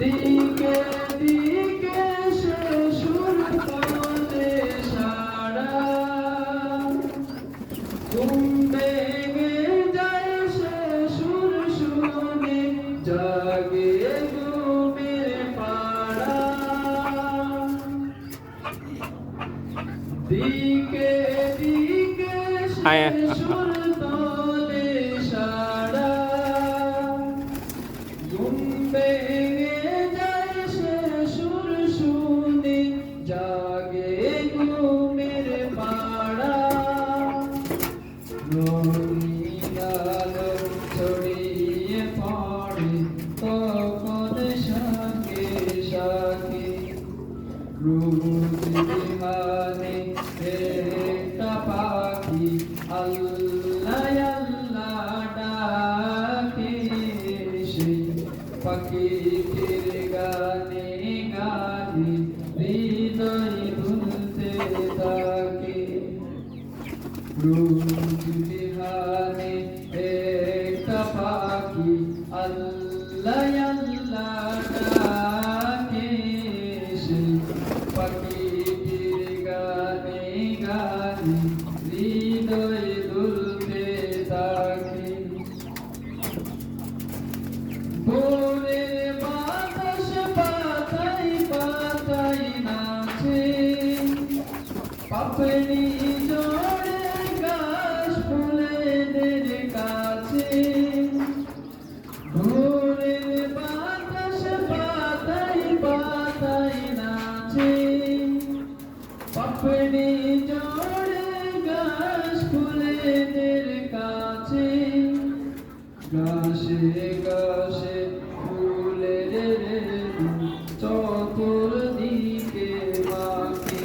দিকে দিকে সে সুর তোলে সারা ঘুম ভেঙে যায় সে সুর শুনে জাগে দিকে দিকে সুর তোলে সারা। ঘুম ভেঙে যায় সে সুর শুনে জাগে ঘুমের পাড়া। রঙিন আলো ছড়িয়ে পড়ে তখন শাকে শাকে রোজ আল্লাহ আল্লাহ ডাকে সেই পাখিটির গানে গানে হৃদয় ভুলতে থাকে রোজ বিহানে একটা পাখি আল্লাহ আল্লাহ হৃদয় দুলতে থাকে ভোরের বাতাস পাতাই পাতাই নাচে। পাপড়ি জড়ে গাছে গাছে ফুলের চতুর্দিকে মাকে